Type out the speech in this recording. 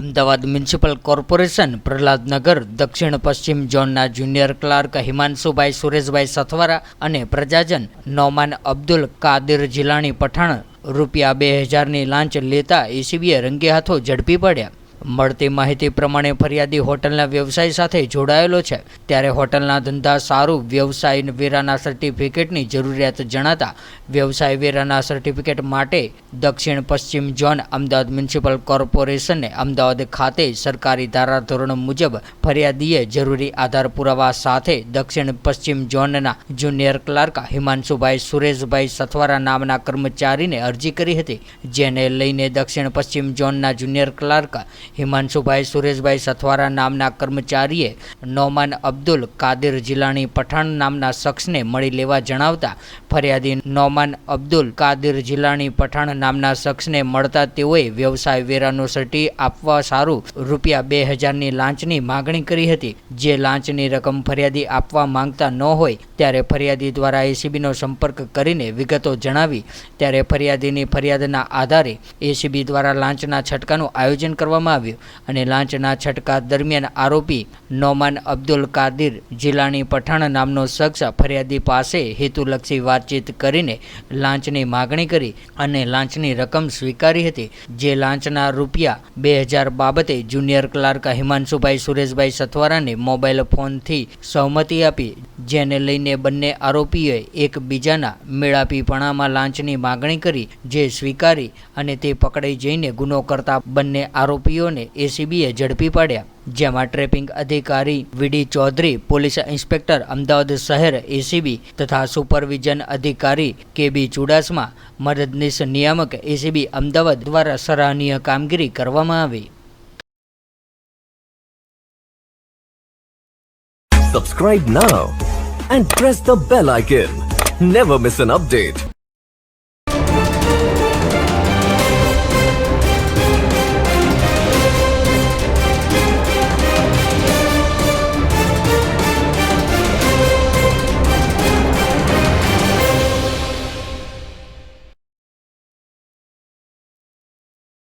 Ahmedabad municipal corporation, Prahlad Nagar, દક્ષિણ પશ્ચિમ ઝોનના જુનિયર ક્લાર્ક હિમાંશુભાઈ સુરેશભાઈ સથવારા અને પ્રજાજન નોમાન અબ્દુલ કાદિર જિલાણી પઠાણ રૂપિયા બે હજારની લાંચ લેતા એસીબીએ રંગે હાથો ઝડપી પડ્યા. મળતી માહિતી પ્રમાણે ફરિયાદી હોટલના વ્યવસાય સાથે જોડાયેલો છે. ત્યારે હોટલના ધંધા સારું, વ્યવસાય વેરાના સર્ટિફિકેટની જરૂરિયાત જણાતા વ્યવસાય વેરાના સર્ટિફિકેટ માટે દક્ષિણ પશ્ચિમ ઝોન અમદાવાદ મ્યુનિસિપલ કોર્પોરેશનને અમદાવાદ ખાતે સરકારી ધારાધોરણ મુજબ ફરિયાદીએ જરૂરી આધાર પુરાવા સાથે દક્ષિણ પશ્ચિમ ઝોનના જુનિયર ક્લાર્ક હિમાંશુભાઈ સુરેશભાઈ સથવારા નામના કર્મચારીને અરજી કરી હતી, જેને લઈને દક્ષિણ પશ્ચિમ ઝોનના જુનિયર ક્લાર્ક હિમાંશુભાઈ, સુરેશભાઈ સથવારા નામના કર્મચારીએ નોમાન અબ્દુલ કાદિર જિલાણી પઠાણ નામના શખ્સને મળી લેવા જણાવતા ફરિયાદી નોમાન અબ્દુલ કાદિર જિલાણી પઠાણ નામના શખ્સને મળતા તેઓએ વ્યવસાય વેરાનું સર્ટી આપવા સારું રૂપિયા બે હજારની લાંચની માગણી કરી હતી. જે લાંચની રકમ ફરિયાદી આપવા માંગતા ન હોય ત્યારે ફરિયાદી દ્વારા એસીબીનો સંપર્ક કરીને વિગતો જણાવી, ત્યારે ફરિયાદીની ફરિયાદના આધારે એસીબી દ્વારા લાંચના છટકાનું આયોજન કરવામાં આવ્યું અને લાંચના છટકા દરમિયાન આરોપી નોમાન અબ્દુલ કાદિર જિલ્લાની પઠાણ નામનો શખ્સ ફરિયાદી પાસે હેતુલક્ષી વાતચીત કરીને લાંચની માગણી કરી અને લાંચની રકમ સ્વીકારી હતી. જે લાંચના રૂપિયા બે હજાર બાબતે જુનિયર ક્લાર્ક હિમાંશુભાઈ સુરેશભાઈ સથવારાને મોબાઈલ ફોનથી સહમતિ આપી, જેને લઈને બંને આરોપીઓએ એકબીજાના મેળાપીપણામાં લાંચની માગણી કરી, જે સ્વીકારી અને તે પકડાઈ જઈને ગુનો કરતા બંને આરોપીઓને એસીબીએ ઝડપી પાડ્યા, જેમાં ટ્રેપિંગ અધિકારી વીડી ચૌધરી, પોલીસ ઇન્સ્પેક્ટર અમદાવાદ શહેર એસીબી તથા સુપરવિઝન અધિકારી કેબી ચુડાસમા, મદદનીશ નિયામક એસીબી અમદાવાદ દ્વારા સરાહનીય કામગીરી કરવામાં આવી Subscribe now and press the bell icon. Never miss an update.